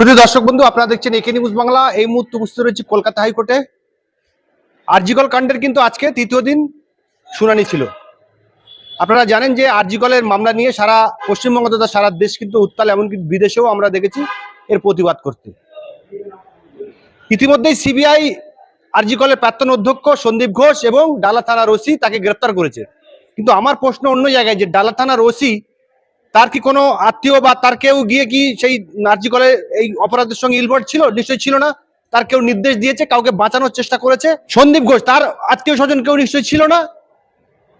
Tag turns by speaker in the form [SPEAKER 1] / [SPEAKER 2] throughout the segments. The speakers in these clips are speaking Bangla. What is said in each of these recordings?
[SPEAKER 1] শুধু দর্শক বন্ধু, আপনারা দেখছেন একে নিউজ বাংলা। এই মুহূর্তে উপস্থিত রয়েছে কলকাতা হাইকোর্টে। আরজিকল কাণ্ডের কিন্তু আজকে তৃতীয় দিন শুনানি ছিল। আপনারা জানেন যে আরজিকলের মামলা নিয়ে সারা পশ্চিমবঙ্গ তথা সারা দেশ কিন্তু উত্তাল, এমনকি বিদেশেও আমরা দেখেছি এর প্রতিবাদ করতে। ইতিমধ্যেই সিবিআই আরজিকলের প্রাক্তন অধ্যক্ষ সন্দীপ ঘোষ এবং ডালা থানার ওসি তাকে গ্রেপ্তার করেছে। কিন্তু আমার প্রশ্ন অন্য জায়গায় যে ডালা থানার ওসি তার কি কোনো আত্মীয় বা তার কেউ গিয়ে কি সেই নার্জি নার্জিকলে এই অপরাধের সঙ্গে ইনভলভ ছিল? নিশ্চয়ই ছিল না। তার কেউ নির্দেশ দিয়েছে, কাউকে বাঁচানোর চেষ্টা করেছে। সন্দীপ ঘোষ, তার আত্মীয় স্বজন কেউ নিশ্চয়ই ছিল না?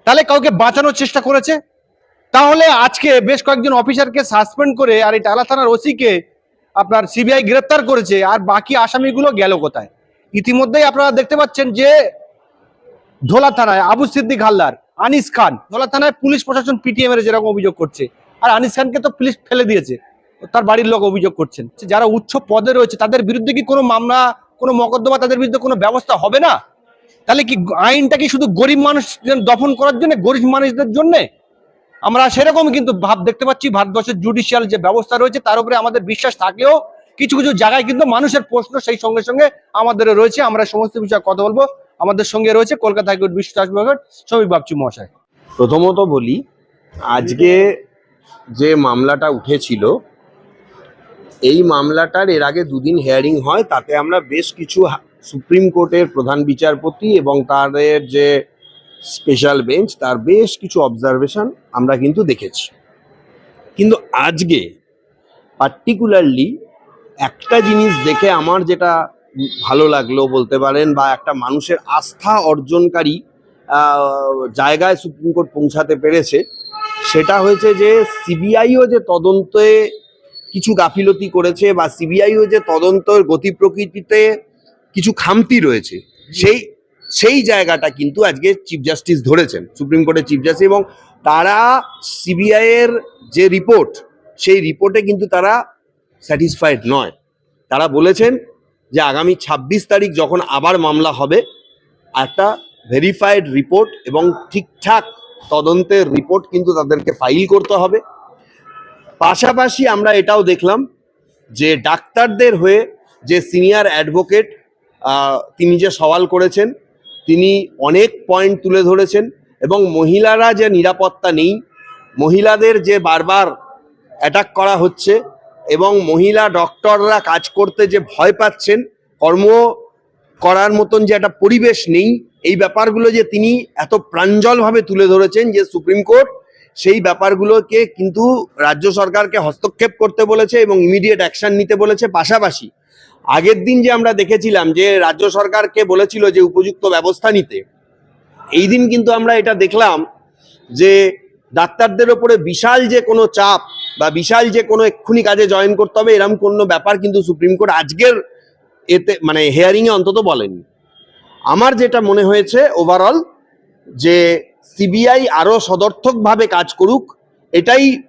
[SPEAKER 1] তাহলে কাউকে বাঁচানোর চেষ্টা করেছে? তাহলে আজকে বেশ কয়েকজন অফিসারকে সাসপেন্ড করে আর এই টালা থানার ওসিকে আপনার সিবিআই গ্রেপ্তার করেছে, আর বাকি আসামিগুলো গেল কোথায়? ইতিমধ্যেই আপনারা দেখতে পাচ্ছেন যে ধোলা থানায় আবু সিদ্দিক হালদার, আনিস খান, ধোলা থানায় পুলিশ প্রশাসন পিটিএম এর যেরকম অভিযোগ করছে। আর আনিস খানকে তো পুলিশ ফেলে দিয়েছে। তার বাড়ির লোক অভিযোগ করছেন। যারা উচ্চ পদে রয়েছে, তাদের বিরুদ্ধে কি কোনো মামলা, কোনো মকদ্দমা তাদের বিরুদ্ধে কোনো ব্যবস্থা হবে না? তাহলে কি আইনটা কি শুধু গরিব মানুষ দফন করার জন্য, গরিব মানুষদের জন্য? আমরা সেরকম কিন্তু ভাব দেখতে পাচ্ছি, ভারতবর্ষের জুডিশিয়াল যে ব্যবস্থা রয়েছে, তার উপরে আমাদের বিশ্বাস থাকলেও কিছু কিছু জায়গায় কিন্তু মানুষের প্রশ্ন সেই সঙ্গে সঙ্গে আমাদের রয়েছে। আমরা সমস্ত বিষয়ে কথা বলব। আমাদের সঙ্গে রয়েছে কলকাতা হাইকোর্ট বিশ্ব বিভাগের শ্রমিক বাপচু মহাশয়।
[SPEAKER 2] প্রথমত বলি, আজকে যে মামলাটা উঠেছিল, এই মামলাটার এর আগে দুদিন হেয়ারিং হয়, তাতে আমরা বেশ কিছু সুপ্রিম কোর্টের প্রধান বিচারপতি এবং তাদের যে স্পেশাল বেঞ্চ তার বেশ কিছু অবজারভেশন আমরা কিন্তু দেখেছি। কিন্তু আজকে পার্টিকুলারলি একটা জিনিস দেখে আমার যেটা ভালো লাগল বলতে পারেন বা একটা মানুষের আস্থা অর্জনকারী জায়গায় সুপ্রিম কোর্ট পৌঁছাতে পেরেছে সেটা হয়েছে যে সিবিআইও যে তদন্তে কিছু গাফিলতি করেছে বা সিবিআইও যে তদন্তের গতি প্রকৃতিতে কিছু খামতি রয়েছে সেই সেই জায়গাটা কিন্তু আজকে চিফ জাস্টিস ধরেছেন সুপ্রিম কোর্টের চিফ জাস্টিস এবং তারা সিবিআই এর যে রিপোর্ট সেই রিপোর্টে কিন্তু তারা স্যাটিসফাইড নয়। তারা বলেছেন যে আগামী ছাব্বিশ তারিখ যখন আবার মামলা হবে একটা ভেরিফাইড রিপোর্ট এবং ঠিকঠাক তদন্তের রিপোর্ট কিন্তু তাদেরকে ফাইল করতে হবে। পাশাপাশি আমরা এটাও দেখলাম যে ডাক্তারদের হয়ে যে সিনিয়র অ্যাডভোকেট তিনি যে সওয়াল করেছেন, তিনি অনেক পয়েন্ট তুলে ধরেছেন এবং মহিলারা যে নিরাপত্তা নেই, মহিলাদের যে বারবার অ্যাটাক করা হচ্ছে এবং মহিলা ডক্টররা কাজ করতে যে ভয় পাচ্ছেন, কর্ম করার মতন যে একটা পরিবেশ নেই এই ব্যাপারগুলো যে তিনি এত প্রাঞ্জলভাবে তুলে ধরেছেন যে সুপ্রিম কোর্ট, সেই ব্যাপারগুলোকে কিন্তু রাজ্য সরকারকে হস্তক্ষেপ করতে বলেছে এবং ইমিডিয়েট অ্যাকশন নিতে বলেছে। পাশাপাশি আগের দিন যে আমরা দেখেছিলাম যে রাজ্য সরকারকে বলেছিল যে উপযুক্ত ব্যবস্থা নিতে, এই দিন কিন্তু আমরা এটা দেখলাম যে ডাক্তারদের ওপরে বিশাল যে কোনো চাপ বা বিশাল যে কোনো এক্ষুনি কাজে জয়েন করতে হবে এরকম কোনো ব্যাপার কিন্তু সুপ্রিম কোর্ট আজকের এতে মানে হেয়ারিংয়ে অন্তত বলেনি। আমার যেটা মনে হয়েছে ওভারঅল যে সিবিআই আরও সদর্থকভাবে কাজ করুক, এটাই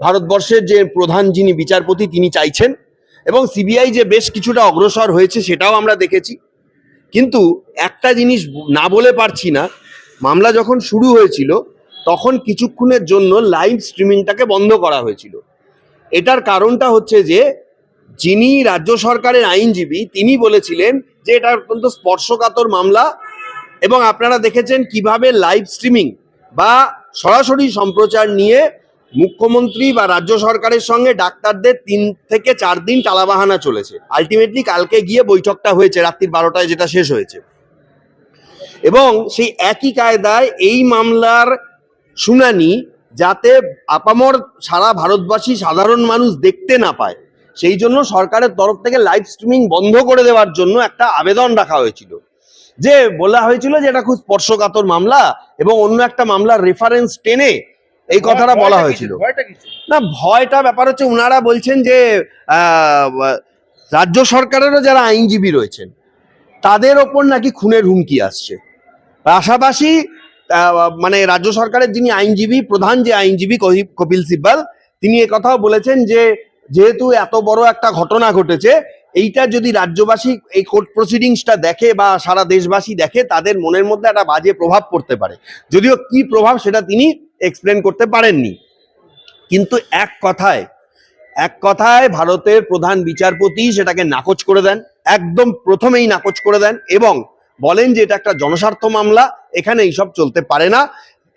[SPEAKER 2] ভারতবর্ষের যে প্রধান যিনি বিচারপতি, তিনি চাইছেন। এবং সিবিআই যে বেশ কিছুটা অগ্রসর হয়েছে, সেটাও আমরা দেখেছি। কিন্তু একটা জিনিস না বলে পারছি না, মামলা যখন শুরু হয়েছিল, তখন কিছুক্ষণের জন্য লাইভ স্ট্রিমিংটাকে বন্ধ করা হয়েছিল। এটার কারণটা হচ্ছে যে, যিনি রাজ্য সরকারের আইনজীবী, তিনি বলেছিলেন যে এটা অত্যন্ত স্পর্শকাতর মামলা এবং আপনারা দেখেছেন কীভাবে লাইভ স্ট্রিমিং বা সরাসরি সম্প্রচার নিয়ে মুখ্যমন্ত্রী বা রাজ্য সরকারের সঙ্গে ডাক্তারদের তিন থেকে চার দিন টালাবাহানা চলেছে। আলটিমেটলি কালকে গিয়ে বৈঠকটা হয়েছে, রাত্রির বারোটায় যেটা শেষ হয়েছে। এবং সেই একই কায়দায় এই মামলার শুনানি যাতে আপামর সারা ভারতবাসী সাধারণ মানুষ দেখতে না পায়। সেই জন্য সরকারের তরফ থেকে লাইভ স্ট্রিমিং বন্ধ করে দেওয়ার জন্য একটা আবেদন রাখা হয়েছিল। যে বলা হয়েছিল যে এটা খুব স্পর্শকাতর মামলা এবং অন্য একটা মামলার রেফারেন্স টেনে এই কথাটা বলা হয়েছিল। না ভয়টা ব্যাপার হচ্ছে উনারা বলছেন যে রাজ্য সরকারেরও যারা আইনজীবী রয়েছেন তাদের ওপর নাকি খুনের হুমকি আসছে। পাশাপাশি মানে রাজ্য সরকারের যিনি আইনজীবী প্রধান যে আইনজীবী কপিল সিব্বাল তিনি কথাও বলেছেন যে যেহেতু এত বড় একটা ঘটনা ঘটেছে, এইটা যদি রাজ্যবাসী এই কোর্ট প্রসিডিংসটা দেখে বা সারা দেশবাসী দেখে, তাদের মনের মধ্যে একটা বাজে প্রভাব পড়তে পারে। যদিও কি প্রভাব সেটা তিনি এক্সপ্লেন করতে পারেননি। কিন্তু এক কথায় এক কথায় ভারতের প্রধান বিচারপতি সেটাকে নাকচ করে দেন, একদম প্রথমেই নাকচ করে দেন এবং বলেন যে এটা একটা জনস্বার্থ মামলা, এখানে এইসব চলতে পারে না।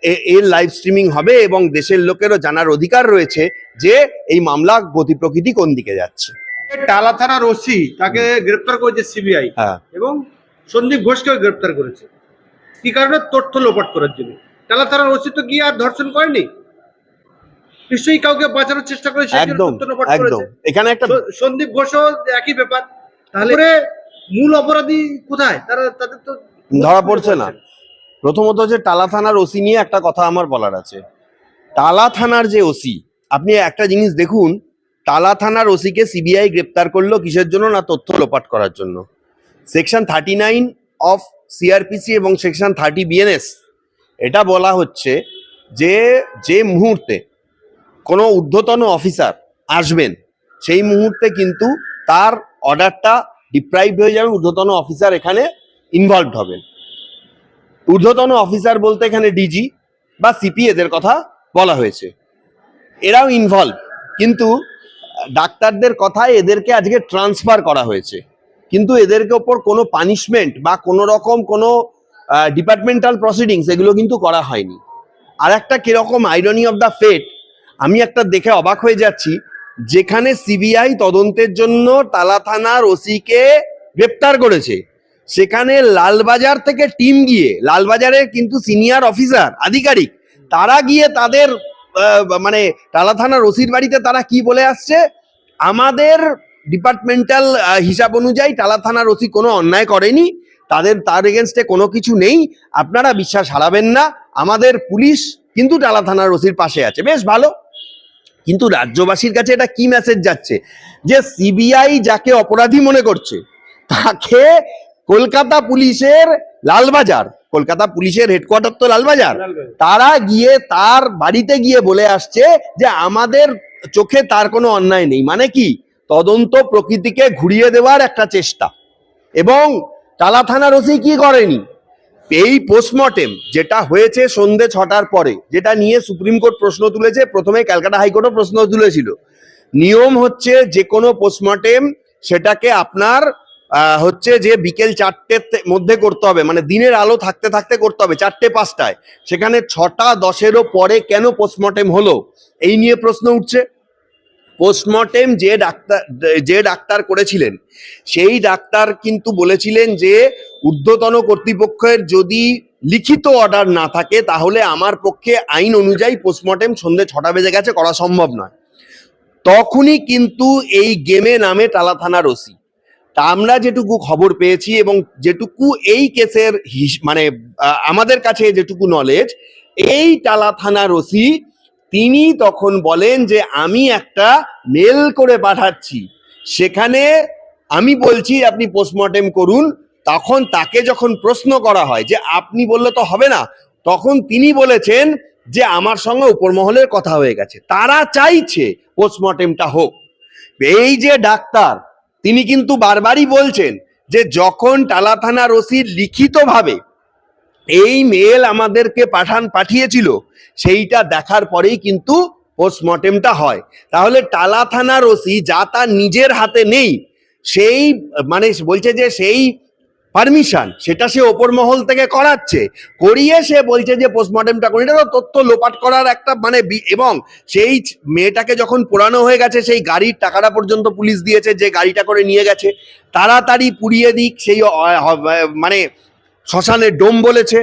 [SPEAKER 2] এর লাইভ স্ট্রিমিং হবে এবং দেশের লোকেরও জানার অধিকার রয়েছে যে এই মামলা গতি প্রকৃতি কোন দিকে যাচ্ছে।
[SPEAKER 1] টালা থানার ওসি তাকে গ্রেপ্তার করেছে সিবিআই
[SPEAKER 2] হ্যাঁ।
[SPEAKER 1] এবং সন্দীপ ঘোষকেও গ্রেপ্তার করেছে। কি কারণে? তথ্য লোপাট করার জন্য। টালা থানার ওসি তো গিয়ে আর ধর্ষণ করেনি। নিশ্চয়ই কাউকে বাঁচানোর চেষ্টা করে
[SPEAKER 2] একদম একদম
[SPEAKER 1] করেছে।
[SPEAKER 2] এখানে একটা
[SPEAKER 1] সন্দীপ ঘোষও একই ব্যাপার। তাহলে মূল অপরাধী কোথায়? তারা তাদের তো
[SPEAKER 2] ধরা পড়ছে না। প্রথমত যে টালা থানার ওসি নিয়ে একটা কথা আমার বলার আছে। টালা থানার যে ওসি, আপনি একটা জিনিস দেখুন, টালা থানার ওসিকে সিবিআই গ্রেপ্তার করল কিসের জন্য না তথ্য লোপাট করার জন্য? Section thirty nine of CrPC এবং সেকশন থার্টি বিএনএস এটা বলা হচ্ছে যে যে মুহূর্তে কোনো ঊর্ধ্বতন অফিসার আসবেন, সেই মুহূর্তে কিন্তু তার অর্ডারটা ডিপ্রাইভ হয়ে যাবে, ঊর্ধ্বতন অফিসার এখানে ইনভলভ হবেন। ঊর্ধ্বতন অফিসার বলতে এখানে ডিজি বা সিপি এদের কথা বলা হয়েছে। এরাও ইনভলভ কিন্তু ডাক্তারদের কথায় এদেরকে আজকে ট্রান্সফার করা হয়েছে। কিন্তু এদেরকে ওপর কোনো পানিশমেন্ট বা কোনো রকম কোনো ডিপার্টমেন্টাল প্রসিডিংস এগুলো কিন্তু করা হয়নি। আর একটা কীরকম আইরনি অফ দ্য ফেট আমি একটা দেখে অবাক হয়ে যাচ্ছি, যেখানে সিবিআই তদন্তের জন্য তালা থানার ওসিকে গ্রেপ্তার করেছে। সেখানে লালবাজার থেকে টিম গিয়ে, লালবাজারের কিন্তু সিনিয়র অফিসার, আধিকারিক, তারা গিয়ে তাদের মানে টালা থানার ওসির বাড়িতে তারা কি বলে আসছে? আমাদের ডিপার্টমেন্টাল হিসাব অনুযায়ী টালা থানার ওসি কোনো অন্যায় করেনি, তাদের, তার এগেনস্টে কোনো কিছু নেই, আপনারা বিশ্বাস হারাবেন না, আমাদের পুলিশ কিন্তু টালা থানার ওসির পাশে আছে, বেশ ভালো। কিন্তু রাজ্যবাসীর কাছে এটা কি মেসেজ যাচ্ছে? যে সিবিআই যাকে অপরাধী মনে করছে, তাকে কলকাতা পুলিশের লালবাজার কলকাতা পুলিশের হেডকোয়ার্টার তো লালবাজার। তারা গিয়ে তার বাড়িতে গিয়ে বলে আসছে যে আমাদের চোখে তার কোনো অন্যায় নেই। মানে কি? তদন্ত প্রকৃতিকে ঘুরিয়ে দেওয়ার একটা চেষ্টা। এবং টালা থানার ওসি কি করেনি? এই পোস্টমর্টেম যেটা হয়েছে সন্ধে ছটার পরে যেটা নিয়ে সুপ্রিম কোর্ট প্রশ্ন তুলেছে প্রথমে ক্যালকাটা হাইকোর্টও প্রশ্ন তুলেছিল। নিয়ম হচ্ছে যে কোনো পোস্টমর্টেম সেটাকে আপনার হচ্ছে যে বিকেল চারটের মধ্যে করতে হবে। মানে দিনের আলো থাকতে থাকতে করতে হবে, চারটে পাঁচটায়। সেখানে ছটা দশেরও পরে কেন পোস্টমর্টেম হলো? এই নিয়ে প্রশ্ন উঠছে। পোস্টমর্টেম যে ডাক্তার যে ডাক্তার করেছিলেন, সেই ডাক্তার কিন্তু বলেছিলেন যে, ঊর্ধ্বতন কর্তৃপক্ষের যদি লিখিত অর্ডার না থাকে, তাহলে আমার পক্ষে আইন অনুযায়ী পোস্টমর্টেম সন্ধে ছটা বেজে গেছে, করা সম্ভব নয়। তখনই কিন্তু এই গেমে নামে টালা থানার ওসি। তা আমরা যেটুকু খবর পেয়েছি এবং যেটুকু এই কেসের মানে আমাদের কাছে যেটুকু নলেজ এই টালা থানার ওসি তিনি তখন বলেন যে, আমি একটা মেল করে পাঠাচ্ছি। সেখানে আমি বলছি, আপনি পোস্টমর্টেম করুন। তখন তাকে যখন প্রশ্ন করা হয় যে, আপনি বললে তো হবে না। তখন তিনি বলেছেন যে, আমার সঙ্গে উপরমহলের কথা হয়ে গেছে। তারা চাইছে পোস্টমর্টেমটা হোক। এই যে ডাক্তার তিনি কিন্তু বারবারই বলছেন যে যখন টালা থানার ওসি লিখিতভাবে এই মেল আমাদেরকে পাঠান, পাঠিয়েছিল, সেইটা দেখার পরেই কিন্তু পোস্টমর্টেমটা হয়। তাহলে টালা থানার ওসি যা তার নিজের হাতে নেই, সেই মানে বলছে যে সেই পারমিশন সেটা সে ওপর মহল থেকে করাচ্ছে। করিয়ে সে বলছে যে পোস্টমর্টেমটা করি এটা তো তথ্য লোপাট করার একটা মানে এবং সেই মেয়েটাকে যখন পোড়ানো হয়ে গেছে, সেই গাড়ির টাকাটা পর্যন্ত পুলিশ দিয়েছে, যে গাড়িটা করে নিয়ে গেছে, তাড়াতাড়ি পুড়িয়ে দিক, সেই মানে শ্মশানের ডোম বলেছে।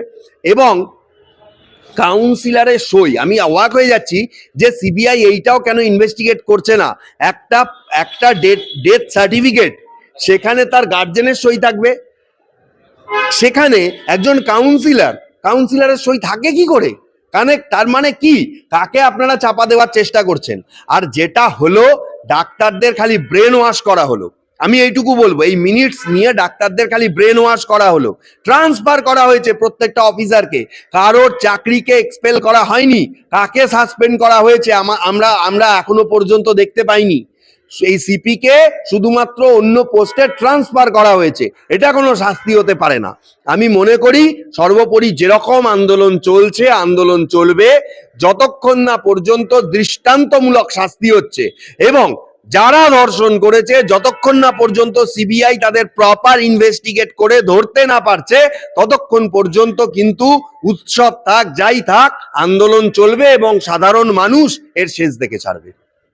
[SPEAKER 2] এবং কাউন্সিলরের সই, আমি অবাক হয়ে যাচ্ছি যে সিবিআই এইটাও কেন ইনভেস্টিগেট করছে না? একটা একটা ডেথ ডেথ সার্টিফিকেট সেখানে তার গার্জেনের সই থাকবে। সেখানে একজন কাউন্সিলর কাউন্সিলরের সই থাকে কি করে? কানে তার মানে কি? কাকে আপনারা চাপা দেওয়ার চেষ্টা করছেন। আর যেটা হলো, ডাক্তারদের খালি ব্রেন ওয়াশ করা হলো। আমি এইটুকু বলব, এই মিনিটস নিয়ে ডাক্তারদের খালি ব্রেন ওয়াশ করা হলো। ট্রান্সফার করা হয়েছে প্রত্যেকটা অফিসারকে কারোর চাকরিকে এক্সপেল করা হয়নি। কাকে সাসপেন্ড করা হয়েছে আমরা আমরা এখনও পর্যন্ত দেখতে পাইনি। এই সিপি কে শুধুমাত্র অন্য পোস্টে ট্রান্সফার করা হয়েছে। এটা কোনো শাস্তি হতে পারে না। আমি মনে করি সর্বোপরি যেরকম আন্দোলন চলছে, আন্দোলন চলবে, যতক্ষণ না পর্যন্ত দৃষ্টান্তমূলক শাস্তি হচ্ছে এবং যারা ধর্ষণ করেছে, যতক্ষণ না পর্যন্ত সিবিআই তাদের প্রপার ইনভেস্টিগেট করে ধরতে না পারছে, ততক্ষণ পর্যন্ত কিন্তু উৎসব থাক, যাই থাক, আন্দোলন চলবে এবং সাধারণ মানুষ এর শেষ দেখে ছাড়বে।